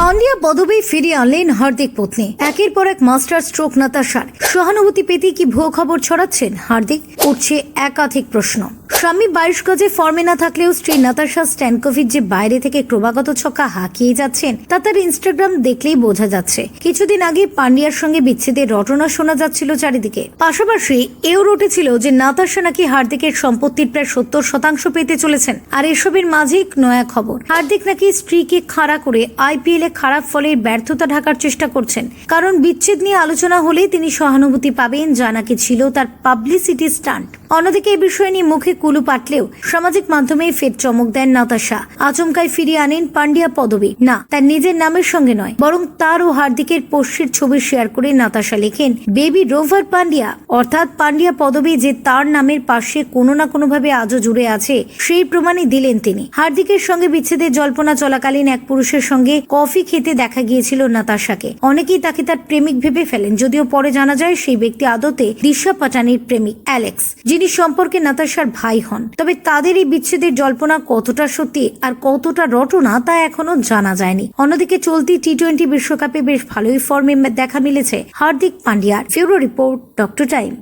পান্ডিয়া পদবে ফিরিয়ে আনলেন হার্দিক পত্নী। একের পর এক মাস্টার স্ট্রোক নাতাশার। সহানুভূতি পেতে কি ভুয়ো খবর ছড়াচ্ছেন হার্দিক? উঠছে একাধিক প্রশ্ন। স্বামী বাইশ গজে ফর্মে না থাকলেও স্ত্রী নাতাশা স্ট্যানকোভিচ যে বাইরে থেকে ক্রমাগত ছক্কা হাঁকিয়ে যাচ্ছেন, তা তার ইনস্টাগ্রাম দেখলেই বোঝা যাচ্ছে। কিছুদিন আগে পান্ডিয়ার সঙ্গে বিচ্ছেদের রটনা শোনা যাচ্ছিল চারিদিকে। পাশাপাশি এও রটেছিল যে নাতাশা নাকি হার্দিকের সম্পত্তির প্রায় সত্তর শতাংশ পেতে চলেছেন। আর এসবের মাঝেই নয়া খবর। হার্দিক নাকি স্ত্রীকে খাড়া করে আইপিএল এ খারাপ ফলের ব্যর্থতা ঢাকার চেষ্টা করছেন। কারণ বিচ্ছেদ নিয়ে আলোচনা হলে তিনি সহানুভূতি পাবেন, যা নাকি ছিল তার পাবলিসিটি স্টান্ট। অন্যদিকে এই বিষয় নিয়ে মুখে কুলু পাটলেও সামাজিক মাধ্যমে ফের চমক দেন নাতাশা। আচমকায় ফিরিয়ে আনেন পান্ডিয়া পদবী। না, তার নিজের নামের সঙ্গে নয়, বরং তার ও হার্দিকের পোষ্যের ছবি শেয়ার করে নাতাশা লেখেন, বেবি রোভার পান্ডিয়া। অর্থাৎ পান্ডিয়া পদবী যে তার নামের পাশে কোনো না কোনোভাবে আজও জুড়ে আছে, সেই প্রমাণই দিলেন তিনি। হার্দিকের সঙ্গে বিচ্ছেদের জল্পনা চলাকালীন এক পুরুষের সঙ্গে কফি খেতে দেখা গিয়েছিল নাতাশাকে। অনেকেই তাকে তার প্রেমিক ভেবে ফেলেন, যদিও পরে জানা যায় সেই ব্যক্তি আদতে দিশা পাটানির প্রেমিক অ্যালেক্স, যিনি সম্পর্কে নাতাশার ভাই হন। তবে তাদের এই বিচ্ছেদের জল্পনা কতটা সত্যি আর কতটা রটনা তা এখনও জানা যায়নি। অন্যদিকে চলতি টি টোয়েন্টি বিশ্বকাপে বেশ ভালোই ফর্মে দেখা মিলেছে হার্দিক পান্ডিয়ার। ফিউরো রিপোর্ট, ডক্টর টাইম।